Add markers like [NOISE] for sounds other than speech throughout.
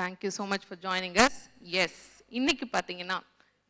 Thank you so much for joining us S இன்னைக்கு பார்த்தீங்கன்னா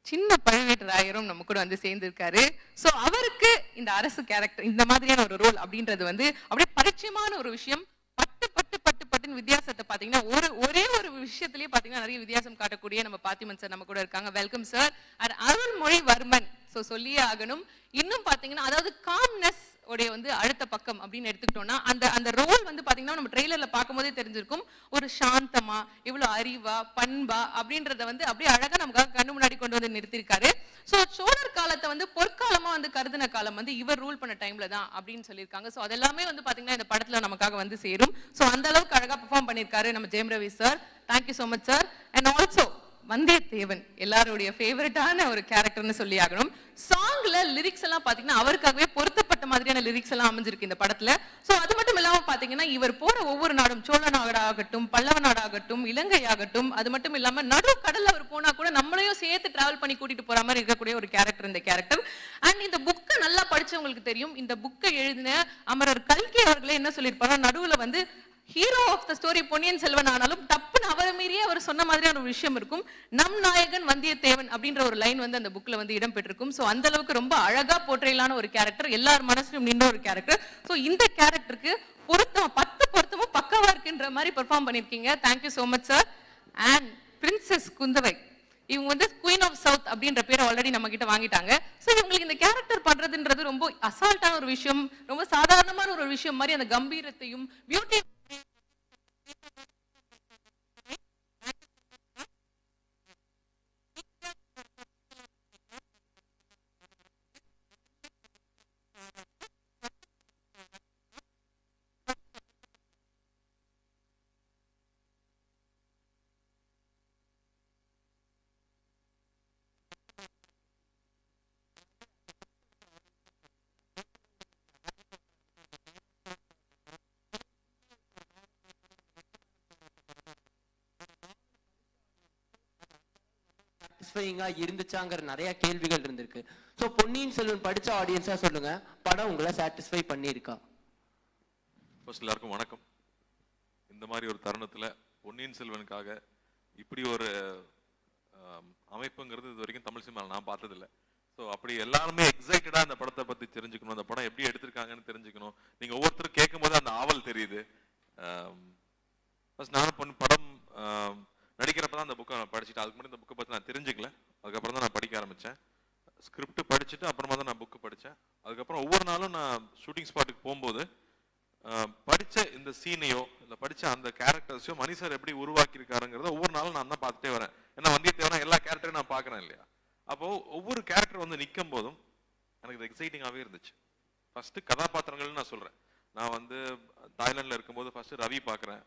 சின்ன பழுவேட்டராயரும் நம்ம கூட வந்து சேர்ந்திருக்காரு. ஸோ அவருக்கு இந்த அரசு கேரக்டர் இந்த மாதிரியான ஒரு ரோல் அப்படின்றது வந்து அப்படியே பரிச்சயமான ஒரு விஷயம். பட்டு பட்டு பட்டு பட்டுன்னு வித்தியாசத்தை பார்த்தீங்கன்னா ஒரு ஒரே ஒரு விஷயத்திலேயே பார்த்தீங்கன்னா நிறைய வித்தியாசம் காட்டக்கூடிய நம்ம பாத்திமன் சார் நம்ம கூட இருக்காங்க. Welcome sir and Arulmozhivarman so சொல்லியே ஆகணும். இன்னும் பார்த்தீங்கன்னா அதாவது காம்னஸ் உடைய வந்து அடுத்த பக்கம் அப்படின்னு எடுத்துக்கிட்டோம்னா அந்த அந்த ரோல் வந்து பார்த்தீங்கன்னா நம்ம ட்ரெய்லர்ல பார்க்கும்போதே தெரிஞ்சிருக்கும். ஒரு சாந்தமா இவ்வளோ அறிவா பண்பா அப்படின்றத வந்து அப்படியே அழகாக நமக்காக கண்ணு முன்னாடி கொண்டு வந்து நிறுத்திருக்காரு ஸோ சோழர் காலத்தை வந்து பொற்காலமாக வந்து கருதின காலம் வந்து இவர் ரூல் பண்ண டைம்ல தான் அப்படின்னு சொல்லியிருக்காங்க. ஸோ அதெல்லாமே வந்து பார்த்தீங்கன்னா இந்த படத்தில் நமக்காக வந்து சேரும். ஸோ அந்த அளவுக்கு அழகாக பெர்ஃபார்ம் பண்ணியிருக்காரு நம்ம Jayam Ravi sir thank you so much sir and also Vandiyathevan எல்லாருடைய ஃபேவரட்டான ஒரு கேரக்டர்னு சொல்லி ஆகணும். சாங்ல லிரிக்ஸ் எல்லாம் பாத்தீங்கன்னா அவருக்காகவே பொருத்தப்பட்ட மாதிரியான லிரிக்ஸ் எல்லாம் அமைஞ்சிருக்கு இந்த படத்துல. சோ அது மட்டும் இல்லாம பாத்தீங்கன்னா இவர் போற ஒவ்வொரு நாடும் சோழ நாடாகட்டும் பல்லவ நாடாகட்டும் இலங்கை ஆகட்டும் அது மட்டும் இல்லாம நடு கடல்ல அவர் போனா கூட நம்மளையும் சேர்த்து டிராவல் பண்ணி கூட்டிட்டு போற மாதிரி இருக்கக்கூடிய ஒரு கேரக்டர் இந்த கேரக்டர் அண்ட் இந்த புக்கை நல்லா படிச்சவங்களுக்கு தெரியும். இந்த புக்கை எழுதின அமரர் கல்கி அவர்களே என்ன சொல்லியிருப்பாரு நடுவுல வந்து hero of the story Ponniyin Selvan ஆனாலும் தப்புன்னு அவரை மீறியே அவர் சொன்ன மாதிரியான ஒரு விஷயம் இருக்கும். நம் நாயகன் வந்தியத்தேவன் அப்படின்ற ஒரு லைன் வந்து அந்த புக்ல வந்து இடம் பெற்றிருக்கும். ஸோ அந்த அளவுக்கு ரொம்ப அழகா போற்றையிலான ஒரு கேரக்டர் எல்லார் மனசிலும் நின்ற ஒரு கேரக்டர் ஸோ இந்த கேரக்டருக்கு பொருத்தம் பத்து பொருத்தமும் பக்கவா இருக்குன்ற மாதிரி பெர்ஃபார்ம் பண்ணிருக்கீங்க thank you so much sir and princess Kundavai இவங்க வந்து குயின் ஆஃப் சவுத் அப்படின்ற பேரை ஆல்ரெடி நம்ம கிட்ட வாங்கிட்டாங்க. ஸோ இவங்களுக்கு இந்த கேரக்டர் பண்றதுன்றது ரொம்ப அசால்ட்டான ஒரு விஷயம் ரொம்ப சாதாரணமான ஒரு விஷயம் மாதிரி அந்த கம்பீரத்தையும் பியூட்டி சாட்டிஸ்ஃபைங்கா இருந்துச்சாங்கிற நிறைய கேள்விகள் இருந்திருக்கு. ஸோ பொன்னியின் செல்வன் படித்த ஆடியன்ஸாக சொல்லுங்க. படம் உங்களை சாட்டிஸ்ஃபை பண்ணியிருக்கா? ஃபர்ஸ்ட் எல்லாருக்கும் வணக்கம். இந்த மாதிரி ஒரு தருணத்தில் பொன்னியின் செல்வனுக்காக இப்படி ஒரு அமைப்புங்கிறது இது வரைக்கும் தமிழ் சினிமாவில் நான் பார்த்ததில்லை. ஸோ அப்படி எல்லாருமே எக்ஸைட்டடாக அந்த படத்தை பற்றி தெரிஞ்சுக்கணும். அந்த படம் எப்படி எடுத்திருக்காங்கன்னு தெரிஞ்சுக்கணும். நீங்கள் ஒவ்வொருத்தரும் கேட்கும்போது அந்த ஆவல் தெரியுது ஃபர்ஸ்ட் நானும் பொன் படம் ஆம், நடிக்கிறப்ப தான் அந்த புக்கை நான் படிச்சுட்டு அதுக்கு முன்னாடி இந்த புக்கை பற்றி நான் தெரிஞ்சுக்கல அதுக்கப்புறம் தான் நான் படிக்க ஆரம்பிச்சேன் ஸ்கிரிப்ட் படிச்சுட்டு அப்புறமா தான் நான் புக்கு படித்தேன் அதுக்கப்புறம் ஒவ்வொரு நாளும் நான் ஷூட்டிங் ஸ்பாட்டுக்கு போகும்போது ஆஹ், படிச்ச இந்த சீனையோ இல்லை படிச்ச அந்த கேரக்டர்ஸையோ மணி சார் எப்படி உருவாக்கியிருக்காருங்கிறத ஒவ்வொரு நாளும் நான் தான் பார்த்துட்டே வரேன். ஏன்னா வந்தியத்தேவனா எல்லா கேரக்டரையும் நான் பார்க்குறேன் இல்லையா? அப்போ ஒவ்வொரு கேரக்டர் வந்து நிற்கும் போதும் எனக்கு இது எக்ஸைட்டிங்காகவே இருந்துச்சு. ஃபஸ்ட்டு கதாபாத்திரங்கள்னு நான் சொல்கிறேன் நான் வந்து தாய்லாண்டில் இருக்கும்போது ஃபஸ்ட்டு ரவி பார்க்குறேன்.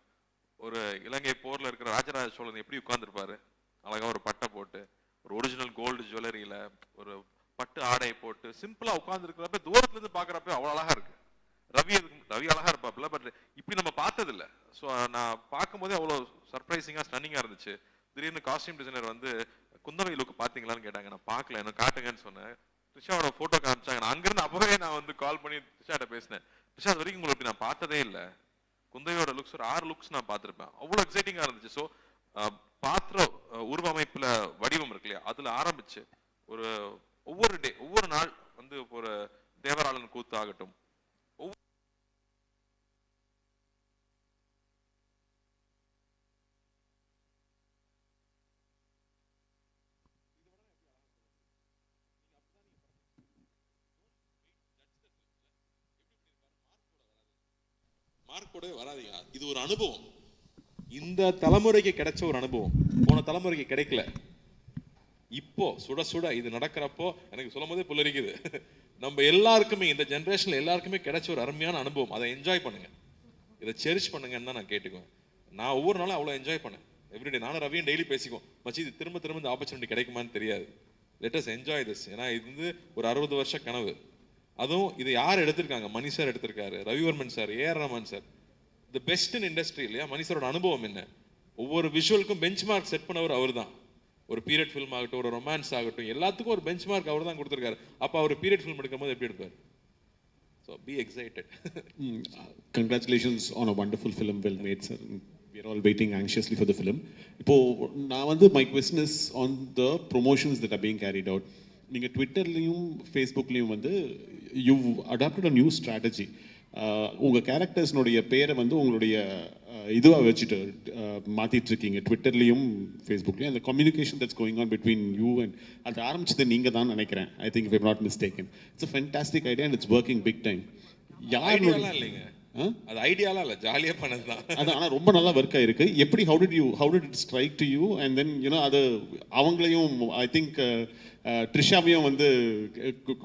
ஒரு இலங்கை போரில் இருக்கிற ராஜராஜ சோழன் எப்படி உட்காந்துருப்பாரு அழகாக ஒரு பட்டை போட்டு ஒரு ஒரிஜினல் கோல்டு ஜுவல்லரியில் ஒரு பட்டு ஆடை போட்டு சிம்பிளாக உட்காந்துருக்கிறப்ப தூரத்துலேருந்து பார்க்குறப்ப அவ்வளோ அழகாக இருக்குது ரவி ரவி அழகா இருப்பாப்ல பட் இப்படி நம்ம பார்த்ததில்ல. ஸோ நான் பார்க்கும்போதே அவ்வளோ சர்ப்ரைசிங்காக ஸ்டன்னிங்காக இருந்துச்சு. திடீர்னு காஸ்டியூம் டிசைனர் வந்து குந்தவை லுக் பார்த்தீங்களான்னு கேட்டாங்க. நான் பார்க்கல எனக்கு காட்டுங்கன்னு சொன்னேன். த்ரிஷாவோட ஃபோட்டோ காமிச்சாங்க. நான் அங்கிருந்து அப்பவே நான் வந்து கால் பண்ணி த்ரிஷாட்ட பேசினேன். த்ரிஷா அது வரைக்கும் உங்களுக்கு நான் பார்த்ததே இல்லை. குந்தவையோட லுக்ஸ் ஒரு ஆறு லுக்ஸ் நான் பார்த்திருப்பேன். அவ்வளோ எக்ஸைட்டிங்காக இருந்துச்சு. ஸோ பாத்திர உருவமைப்பில் வடிவம் இருக்கு இல்லையா? அதில் ஆரம்பிச்சு ஒரு ஒவ்வொரு டே ஒவ்வொரு நாள் வந்து ஒரு தேவராளன் கூத்து ஆகட்டும் ஒவ்வொரு பார்க்கூடவே போடவே இது ஒரு அனுபவம். இந்த தலைமுறைக்கு கிடைச்ச ஒரு அனுபவம். போன தலைமுறைக்கு கிடைக்கல. இப்போ சுட சுட இது நடக்கிறப்போ எனக்கு சொல்லும் போதே புல்லரிக்குது. [LAUGHS] நம்ம எல்லாருக்குமே இந்த ஜென்ரேஷன்ல எல்லாருக்குமே கிடைச்ச ஒரு அருமையான அனுபவம். அதை என்ஜாய் பண்ணுங்க. இதை செரிஷ் பண்ணுங்கன்னு தான் நான் கேட்டுக்குவேன். நான் ஒவ்வொரு நாளும் அவ்வளோ என்ஜாய் பண்ணேன் எவ்ரிடே நானும் ரவியும் டெய்லி பேசிக்குவோம். மச்சி இது திரும்ப திரும்ப இந்த ஆப்பர்ச்சுனிட்டி கிடைக்குமான்னு தெரியாது. லெட்டஸ் என்ஜாய் திஸ் ஏன்னா இது வந்து ஒரு அறுபது வருஷ கனவு. அதுவும் இது யார் எடுத்திருக்காங்க? மணி சார் எடுத்திருக்காரு Ravivarman sir AR Rahman sir. The best in industry இல்லையா? மணி சாரோட அனுபவம் என்ன? ஒவ்வொரு விஷுவலுக்கும் பெஞ்ச் மார்க் செட் பண்ணவர் அவர் தான் ஒரு பீரியட் ஃபில்ம் ஆகட்டும் ஒரு ரொமான்ஸ் ஆகட்டும் எல்லாத்துக்கும் ஒரு பெஞ்ச் மார்க் அவர் தான் கொடுத்துருக்காரு. அப்போ அவர் பீரியட் ஃபில்ம் எடுக்கும்போது எப்படி எடுப்பார்? So be excited congratulations on a wonderful film well made sir we're all waiting anxiously for the film இப்போது இப்போ நான் வந்து my question is on the promotions that are being carried out நீங்க ட்விட்டர்லையும் ஃபேஸ்புக்லேயும் வந்து you adopted a new strategy. Uh, உங்க கேரக்டர்ஸ்னுடைய பேரை வந்து உங்களுடைய இதுவாக வச்சுட்டு uh, மாத்திட்டு இருக்கீங்க ட்விட்டர்லையும் ஃபேஸ்புக்லையும் அந்த communication that's going on between you and அது ஆரம்பிச்சது நீங்க தான் நினைக்கிறேன். I think if not mistaken it's a fantastic idea and it's working big time யார் இல்லைங்க? அது ஐடியாலாம் இல்லை. ஜாலியாக பண்ணது தான் அது ஆனால் ரொம்ப நல்லா ஒர்க் ஆயிருக்கு. எப்படி how did you how did it strike to you and then you know அது அவங்களையும் ஐ திங்க் ட்ரிஷாவையும் வந்து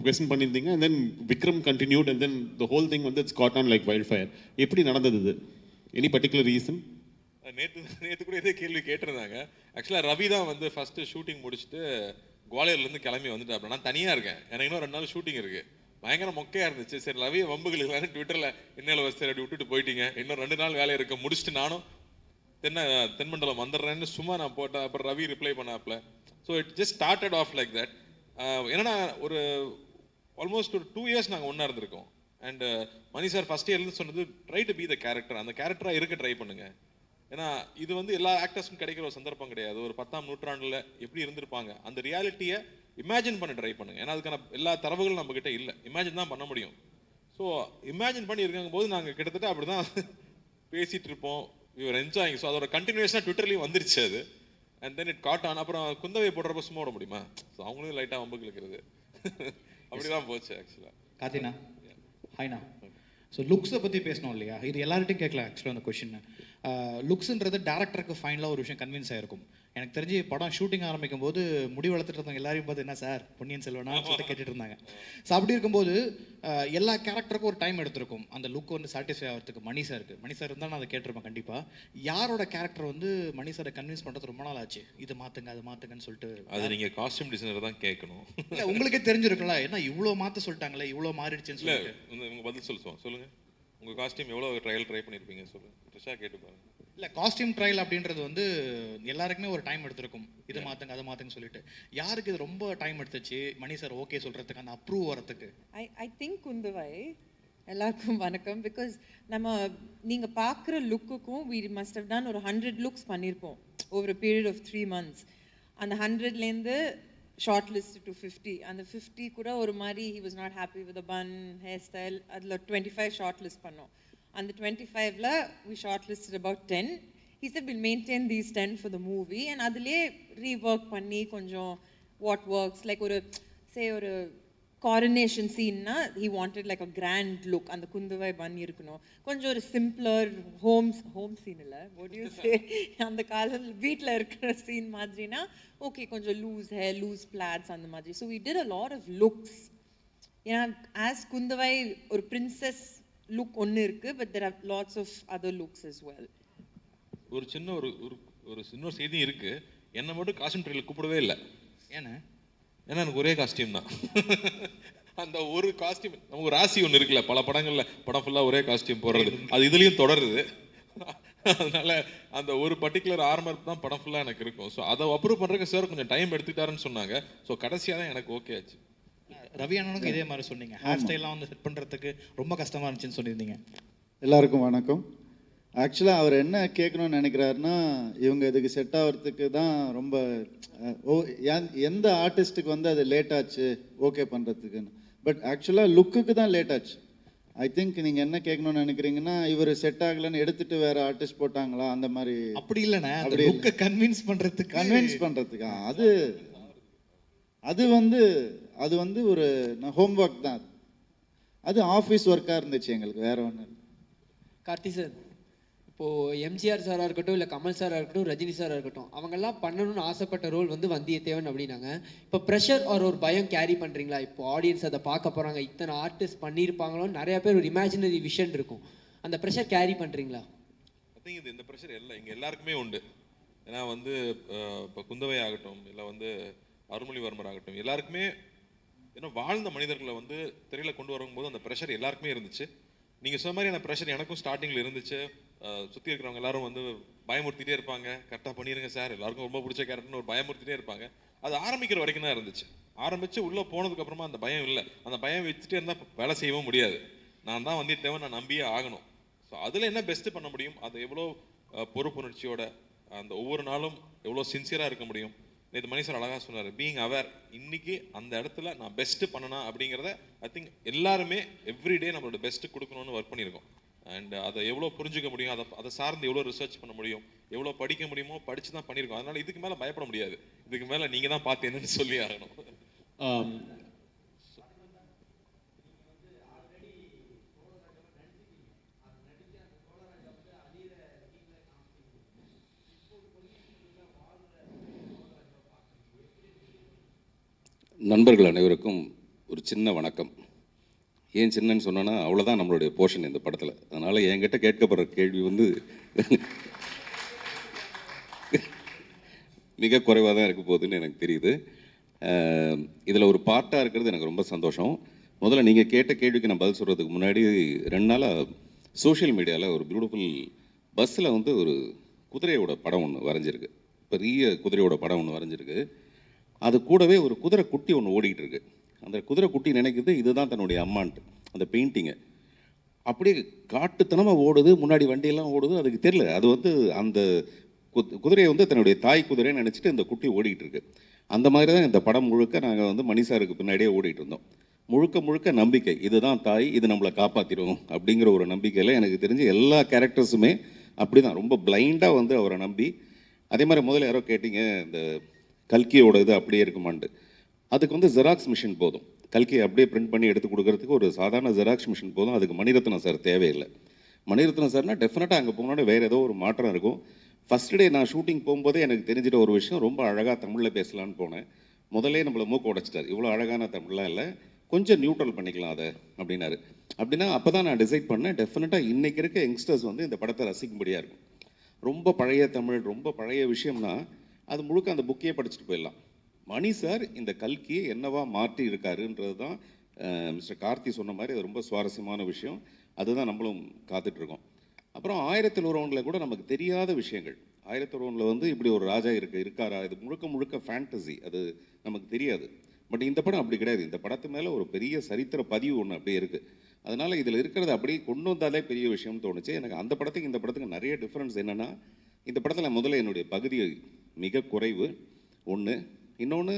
கொஸ்டின் பண்ணியிருந்தீங்க. And then Vikram continued and then the whole thing வந்து it's got on like wild fire எப்படி நடந்தது இது? Any particular reason நேற்று நேற்று கூட இதே கேள்வி கேட்டிருந்தாங்க. ஆக்சுவலாக ரவி தான் வந்து ஃபஸ்ட்டு ஷூட்டிங் முடிச்சுட்டு குவாலியர்லேருந்து கிளம்பி வந்துட்டு நான் தனியாக இருக்கேன். எனக்கு இன்னும் ரெண்டு நாள் ஷூட்டிங் இருக்குது பயங்கர மொக்கையாக இருந்துச்சு. சரி ரவி வம்புகள் இல்லைன்னு ட்விட்டரில் இன்னையில வசதி அப்படி விட்டுட்டு போயிட்டீங்க. இன்னும் ரெண்டு நாள் வேலையை இருக்க. முடிச்சுட்டு நானும் தென்ன தென்மண்டலம் வந்துடுறேன்னு சும்மா நான் போட்டேன். அப்புறம் Ravi reply பண்ணாப்ல. So it just started off like that என்னன்னா ஒரு ஆல்மோஸ்ட் ஒரு டூ இயர்ஸ் நாங்கள் ஒன்றா இருந்திருக்கோம். And uh, Mani sir first இயர்லேருந்து சொன்னது try to be the character அந்த கேரக்டராக இருக்க ட்ரை பண்ணுங்க. ஏன்னா இது வந்து எல்லா ஆக்டர்ஸ்க்கும் கிடைக்கிற ஒரு சந்தர்ப்பம் கிடையாது. ஒரு பத்தாம் நூற்றாண்டில் எப்படி இருந்திருப்பாங்க அந்த ரியாலிட்டியை இமேஜின் பண்ண ட்ரை பண்ணுங்க. ஏன்னா அதுக்கான எல்லா தரவுகளும் நம்ம கிட்ட இல்லை. இமேஜின் தான் பண்ண முடியும். ஸோ இமேஜின் பண்ணி இருக்காங்க போது நாங்கள் கிட்டத்தட்ட அப்படிதான் [LAUGHS] பேசிகிட்டு இருப்போம். இவர் என்ஜாயிங் ஸோ அதோட கண்டினியூஷனாக ட்விட்டர்லேயும் வந்துருச்சு அது. And then it got on அப்புறம் குந்தவை போடுறப்ப சும்மா விட முடியுமா? ஸோ அவங்களும் லைட்டாக வம்பு கிழக்கிறது. அப்படிதான் போச்சு ஆக்சுவலாக கார்த்தினா? ஹாய்ண்ணா ஸோ லுக்ஸை பற்றி பேசணும் இல்லையா? இது எல்லார்ட்டையும் கேட்கலாம் ஆக்சுவலாக அந்த கொஷின் லுக்ஸ்ன்றது டேரக்டருக்கு ஃபைனலாக ஒரு விஷயம் கன்வின்ஸ் ஆயிருக்கும். எனக்கு தெரிஞ்சு படம் ஷூட்டிங் ஆரம்பிக்கும் போது முடி வளர்த்துட்டு இருந்தவங்க எல்லாரையும் பார்த்து என்ன சார் பொன்னியின் செல்வனா? [LAUGHS] சொல்லிட்டு கேட்டுட்டு இருந்தாங்க ஸோ அப்படி இருக்கும்போது எல்லா கேரக்டருக்கும் ஒரு டைம் எடுத்திருக்கும். அந்த லுக் வந்து சாட்டிஸ்ஃபை ஆகிறதுக்கு மணி சாருக்கு மணி சார் இருந்தால் நான் அதை கேட்டிருப்பேன் கண்டிப்பாக யாரோட கேரக்டர் வந்து மணி சாரை கன்வின்ஸ் பண்ணுறது ரொம்ப நாள் ஆச்சு? இது மாற்றுங்க அது மாற்றுங்கன்னு சொல்லிட்டு. அது நீங்கள் காஸ்டியூம் டிசைனர் தான் கேட்கணும். இல்லை உங்களுக்கே தெரிஞ்சிருக்கும்ல. என்ன இவ்வளோ மாற்ற சொல்லிட்டாங்களே இவ்வளோ மாறிடுச்சுன்னு சொல்லிட்டு. இவங்க பதில் சொல்லுவோம் சொல்லுங்க. உங்க காஸ்டியூம் எவ்வளோ ட்ரையல் ட்ரை பண்ணியிருப்பீங்க சொல்லுங்க. ட்ரிஷா கேட்டு பாருங்க. இல்லை காஸ்டியூம் ட்ரையல் அப்படின்றது வந்து எல்லாருக்குமே ஒரு டைம் எடுத்திருக்கும். இது மாற்றுங்க அதை மாற்றுங்க சொல்லிட்டு. யாருக்கு இது ரொம்ப டைம் எடுத்துச்சு? மணி சார் ஓகே சொல்கிறதுக்கு அந்த அப்ரூவ் வரதுக்கு ஐ ஐ திங்க் குந்துவை எல்லாருக்கும் வணக்கம். பிகாஸ் நம்ம நீங்கள் பார்க்குற லுக்குக்கும் we must have done ஒரு ஹண்ட்ரட் லுக்ஸ் பண்ணியிருப்போம் over a period of three months. அந்த ஹண்ட்ரட்லேருந்து ஷார்ட் லிஸ்ட் டு ஃபிஃப்டி அந்த ஃபிஃப்டி கூட ஒரு மாதிரி he was not happy with the bun hair style அதில் டுவெண்ட்டி ஃபைவ் ஷார்ட் லிஸ்ட் பண்ணோம். அந்த டுவெண்ட்டி ஃபைவ்ல we short list about ten he said we'll maintain these 10 for the movie. And அதுலயே rework பண்ணி கொஞ்சம் வாட் ஒர்க்ஸ் லைக் ஒரு say ஒரு coronation சீன்னா he wanted like a grand look அந்த குந்துவை பண்ணி இருக்கணும். கொஞ்சம் ஒரு சிம்பிளர் ஹோம்ஸ் ஹோம் சீன் இல்லை. சே அந்த காலம் வீட்டில் இருக்கிற சீன் மாதிரினா ஓகே கொஞ்சம் லூஸ் ஹேர் லூஸ் பிளாட்ஸ் அந்த மாதிரி. So we did a lot of looks ஏன்னா ஆஸ் குந்தவை ஒரு பிரின்சஸ் லுக் ஒன்று இருக்கு but there are lots of other looks as well ஒரு சின்ன ஒரு ஒரு ஒரு சின்ன செய்தி இருக்கு. என்னை மட்டும் காஸ்டியூம் ட்ரெயிலில் கூப்பிடவே இல்லை. ஏன்னா ஏன்னா எனக்கு ஒரே காஸ்டியூம் தான். [LAUGHS] அந்த ஒரு காஸ்டியூம் நமக்கு ராசி ஒன்று இருக்குல்ல பல படங்களில் படம் ஃபுல்லாக ஒரே காஸ்டியூம் போடுறது. அது இதுலேயும் தொடருது. [LAUGHS] அதனால அந்த ஒரு பர்டிகுலர் ஆர்மர் தான் படம் ஃபுல்லாக எனக்கு இருக்கும். ஸோ அதை அப்ரூவ் பண்ணுறதுக்கு சார் கொஞ்சம் டைம் எடுத்துக்கிட்டாருன்னு சொன்னாங்க. ஸோ கடைசியாக தான் எனக்கு ஓகே ஆச்சு. ரவி அண்ணனுக்கும் இதே மாதிரி சொன்னீங்க. ஹேர் ஸ்டைல்லாம் வந்து செட் பண்ணுறதுக்கு ரொம்ப கஷ்டமா இருந்துச்சுன்னு சொல்லியிருந்தீங்க. எல்லாருக்கும் வணக்கம். ஆக்சுவலாக அவர் என்ன கேட்கணும்னு நினைக்கிறாருன்னா இவங்க இதுக்கு செட் ஆகிறதுக்கு தான் ரொம்ப ஓ எந்த ஆர்டிஸ்ட்டுக்கு வந்து அது லேட் ஆச்சு ஓகே பண்ணுறதுக்குன்னு பட் ஆக்சுவலாக லுக்குக்கு தான் லேட் ஆச்சு. ஐ திங்க் நீங்கள் என்ன கேட்கணும்னு நினைக்கிறீங்கன்னா இவர் செட் ஆகலைன்னு எடுத்துட்டு வேற ஆர்டிஸ்ட் போட்டாங்களா அந்த மாதிரி. அப்படி இல்லைண்ணே. அப்படி கன்வின்ஸ் பண்ணுறதுக்கு கன்வின்ஸ் பண்ணுறதுக்கா அது அது வந்து அது வந்து ஒரு ஹோம் ஒர்க் தான் அது. அது ஆஃபீஸ் ஒர்க்காக இருந்துச்சு எங்களுக்கு வேற ஒன்றும் கார்த்தி சார் இப்போது எம்ஜிஆர் சாராக இருக்கட்டும் இல்லை கமல் சாராக இருக்கட்டும் ரஜினி சாராக இருக்கட்டும் அவங்கெல்லாம் பண்ணணும்னு ஆசைப்பட்ட ரோல் வந்து வந்தியத்தேவன் அப்படின்னாங்க. இப்போ ப்ரெஷர் ஒரு ஒரு பயம் கேரி பண்ணுறீங்களா இப்போ ஆடியன்ஸ் அதை பார்க்க போகிறாங்க இத்தனை ஆர்டிஸ்ட் பண்ணியிருப்பாங்களோன்னு நிறைய பேர் ஒரு இமேஜினரி விஷன் இருக்கும். அந்த ப்ரெஷர் கேரி பண்ணுறீங்களா இது இந்த ப்ரெஷர் எல்லாம் இங்கே எல்லாருக்குமே உண்டு. ஏன்னா வந்து இப்போ குந்தவை ஆகட்டும் இல்லை வந்து அருள்மொழிவர்மர் ஆகட்டும் எல்லாருக்குமே ஏன்னா வாழ்ந்த மனிதர்களை வந்து திரையில கொண்டு வரும்போது அந்த ப்ரெஷர் எல்லாருக்குமே இருந்துச்சு. நீங்கள் சொன்ன மாதிரி அந்த ப்ரெஷர் எனக்கும் ஸ்டார்டிங்கில் இருந்துச்சு. சுற்றி இருக்கிறவங்க எல்லாரும் வந்து பயமுறுத்திட்டே இருப்பாங்க. கரெக்டாக பண்ணிடுங்க சார். எல்லாருக்கும் ரொம்ப பிடிச்ச கேரக்டர்னு ஒரு பயமுறுத்திட்டே இருப்பாங்க. அது ஆரம்பிக்கிற வரைக்கும் தான் இருந்துச்சு. ஆரம்பிச்சு உள்ளே போனதுக்கு அப்புறமா அந்த பயம் இல்லை. அந்த பயம் வச்சுட்டே இருந்தால் வேலை செய்யவும் முடியாது. நான் தான் வந்தியத்தேவன் நான் நம்பியே ஆகணும். ஸோ அதில் என்ன பெஸ்ட்டு பண்ண முடியும்? அதை எவ்வளோ பொறுப்புணர்ச்சியோட அந்த ஒவ்வொரு நாளும் எவ்வளோ சின்சியராக இருக்க முடியும்? நேற்று மணி சார் அழகாக சொன்னார் பீயிங் அவேர் இன்னைக்கு அந்த இடத்துல நான் பெஸ்ட்டு பண்ணனா அப்படிங்கிறத ஐ திங்க் எல்லாருமே எவ்ரிடே நம்மளோட பெஸ்ட்டு கொடுக்கணும்னு ஒர்க் பண்ணியிருக்கோம். அண்ட் அதை எவ்வளோ புரிஞ்சுக்க முடியும் அதை அதை சார்ந்து எவ்வளோ ரிசர்ச் பண்ண முடியும் எவ்வளோ படிக்க முடியுமோ படிச்சு தான் பண்ணியிருக்கோம். அதனால இதுக்கு மேலே பயப்பட முடியாது. இதுக்கு மேலே நீங்கள் தான் பார்த்து என்னன்னு சொல்லி ஆகணும். Um, நண்பர்கள் அனைவருக்கும் ஒரு சின்ன வணக்கம். ஏன் சின்னன்னு சொன்னேன்னா அவ்வளோதான் நம்மளுடைய போர்ஷன் இந்த படத்தில். அதனால் என்கிட்ட கேட்கப்படுற கேள்வி வந்து மிக குறைவாக தான் இருக்க போகுதுன்னு எனக்கு தெரியுது. இதில் ஒரு பார்ட்டாக இருக்கிறது எனக்கு ரொம்ப சந்தோஷம். முதல்ல நீங்கள் கேட்ட கேள்விக்கு நான் பதில் சொல்கிறதுக்கு முன்னாடி ரெண்டு நாளாக சோஷியல் மீடியாவில் ஒரு பியூட்டிஃபுல் பஸ்ஸில் வந்து ஒரு குதிரையோட படம் ஒன்று வரைஞ்சிருக்கு. பெரிய குதிரையோட படம் ஒன்று வரைஞ்சிருக்கு. அது கூடவே ஒரு குதிரை குட்டி ஒன்று ஓடிக்கிட்டு இருக்கு. அந்த குதிரை குட்டி நினைக்குது இதுதான் தன்னுடைய அம்மான்ட்டு அந்த பெயிண்டிங்கை அப்படியே காட்டுத்தனமாக ஓடுது முன்னாடி வண்டியெல்லாம் ஓடுது அதுக்கு தெரியல. அது வந்து அந்த கு- குதிரையை வந்து தன்னுடைய தாய் குதிரைன்னு நினச்சிட்டு இந்த குட்டி ஓடிக்கிட்டு இருக்கு. அந்த மாதிரி தான் இந்த படம் முழுக்க நாங்கள் வந்து மணிசாருக்கு பின்னாடியே ஓடிட்டு இருந்தோம். முழுக்க முழுக்க நம்பிக்கை இதுதான் தாய் இது நம்மளை காப்பாற்றிடும் அப்படிங்கிற ஒரு நம்பிக்கையில் எனக்கு தெரிஞ்சு எல்லா கேரக்டர்ஸுமே அப்படி தான் ரொம்ப பிளைண்டாக வந்து அவரை நம்பி அதே மாதிரி முதல்ல யாரோ கேட்டிங்க இந்த கல்கியோட இது அப்படியே இருக்குமான்ட்டு அதுக்கு வந்து ஜெராக்ஸ் மிஷின் போதும். கல்கியை அப்படியே பிரிண்ட் பண்ணி எடுத்து கொடுக்கறதுக்கு ஒரு சாதாரண ஜெராக்ஸ் மிஷின் போதும். அதுக்கு மணிரத்னம் சார் தேவையில்லை. மணிரத்னம் சார்னா டெஃபினட்டாக அங்கே போனோட வேறு ஏதோ ஒரு மாற்றம் இருக்கும். ஃபர்ஸ்ட் டே நான் ஷூட்டிங் போகும்போதே எனக்கு தெரிஞ்சிட்ட ஒரு விஷயம் ரொம்ப அழகாக தமிழில் பேசலான்னு போனேன். முதல்லே நம்மளை மூக்க உடைச்சிட்டார். இவ்வளோ அழகான தமிழ்லாம் இல்லை. கொஞ்சம் நியூட்ரல் பண்ணிக்கலாம் அதை அப்படின்னாரு. அப்படின்னா அப்போ தான் நான் டிசைட் பண்ணேன் டெஃபினட்டாக இன்றைக்கி இருக்க யங்ஸ்டர்ஸ் வந்து இந்த படத்தை ரசிக்கும்படியாக இருக்கும். ரொம்ப பழைய தமிழ் ரொம்ப பழைய விஷயம்னா அது முழுக்க அந்த புக்கையே படிச்சுட்டு போயிடலாம். மணி சார் இந்த கல்கியை என்னவா மாற்றி இருக்காருன்றது தான் மிஸ்டர் கார்த்தி சொன்ன மாதிரி அது ரொம்ப சுவாரஸ்யமான விஷயம். அதுதான் நம்மளும் காத்துட்ருக்கோம். அப்புறம் ஆயிரத்தி ஒருவனில் கூட நமக்கு தெரியாத விஷயங்கள். ஆயிரத்தி ஒருவனில் வந்து இப்படி ஒரு ராஜா இருக்கு இருக்காரா? இது முழுக்க முழுக்க ஃபேண்டசி அது நமக்கு தெரியாது. பட் இந்த படம் அப்படி கிடையாது. இந்த படத்து மேலே ஒரு பெரிய சரித்திர பதிவு ஒன்று அப்படியே இருக்குது அதனால் இதில் இருக்கிறது அப்படியே கொண்டு வந்தாலே பெரிய விஷயம்னு தோணுச்சு. எனக்கு அந்த படத்துக்கு இந்த படத்துக்கு நிறைய டிஃப்ரென்ஸ் என்னென்னா இந்த படத்தில் முதல்ல என்னுடைய பகுதியை மிக குறைவு ஒன்று இன்னொன்று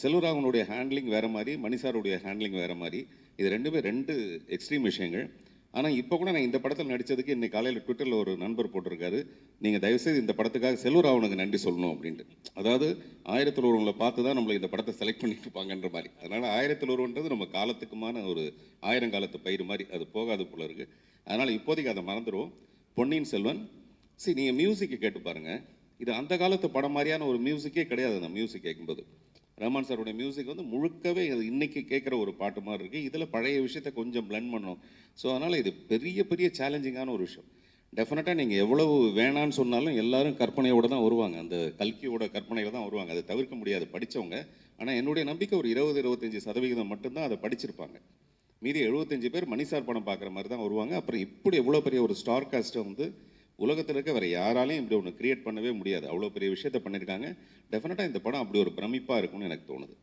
செல்வராகவனுடைய ஹேண்ட்லிங் வேறு மாதிரி மணிசாருடைய ஹேண்ட்லிங் வேறு மாதிரி. இது ரெண்டுமே ரெண்டு எக்ஸ்ட்ரீம் விஷயங்கள். ஆனால் இப்போ கூட நான் இந்த படத்தில் நடித்ததுக்கு இன்னைக்கு காலையில் ட்விட்டரில் ஒரு நண்பர் போட்டிருக்காரு. நீங்கள் தயவுசெய்து இந்த படத்துக்காக செல்வராகவனுக்கு நன்றி சொல்லணும் அப்படின்ட்டு. அதாவது ஆயிரத்தில் ஒருவங்களை பார்த்து தான் நம்மளை இந்த படத்தை செலக்ட் பண்ணிட்டு இருப்பாங்கன்ற மாதிரி. அதனால் ஆயிரத்தில் ஒருவன்றது நம்ம காலத்துக்குமான ஒரு ஆயிரங்காலத்து பயிர் மாதிரி. அது போகாது போல இருக்குது அதனால் இப்போதைக்கு அதை மறந்துடுவோம் பொன்னியின் செல்வன். சரி நீங்கள் மியூசிக்கை கேட்டு பாருங்கள் இது அந்த காலத்து படம் மாதிரியான ஒரு மியூசிக்கே கிடையாது அந்த மியூசிக் கேட்கும்போது. ரஹ்மான் சாரோட மியூசிக் வந்து முழுக்கவே இது இன்றைக்கி கேட்குற ஒரு பாட்டு மாதிரி இருக்குது இதில் பழைய விஷயத்தை கொஞ்சம் blend பண்ணணும். ஸோ அதனால் இது பெரிய பெரிய சேலஞ்சிங்கான ஒரு விஷயம். டெஃபினட்டாக நீங்கள் எவ்வளவு வேணான்னு சொன்னாலும் எல்லாரும் கற்பனையோடு தான் வருவாங்க. அந்த கல்கியோட கற்பனையில் தான் வருவாங்க. அதை தவிர்க்க முடியாது படித்தவங்க ஆனால் என்னுடைய நம்பிக்கை ஒரு இருபது இருபத்தஞ்சி சதவிகிதம் மட்டும்தான் அதை படிச்சிருப்பாங்க. மீதி எழுபத்தஞ்சு பேர் மணிசார் படம் பார்க்குற மாதிரி தான் வருவாங்க. அப்புறம் இப்படி எவ்வளோ பெரிய ஒரு ஸ்டார் காஸ்ட்டை வந்து உலகத்தில் இருக்க வேறு யாராலையும் இப்படி ஒன்று கிரியேட் பண்ணவே முடியாது. அவ்வளோ பெரிய விஷயத்த பண்ணியிருக்காங்க டெஃபினட்டாக இந்த படம் அப்படி ஒரு பிரமிப்பாக இருக்கும்னு எனக்கு தோணுது.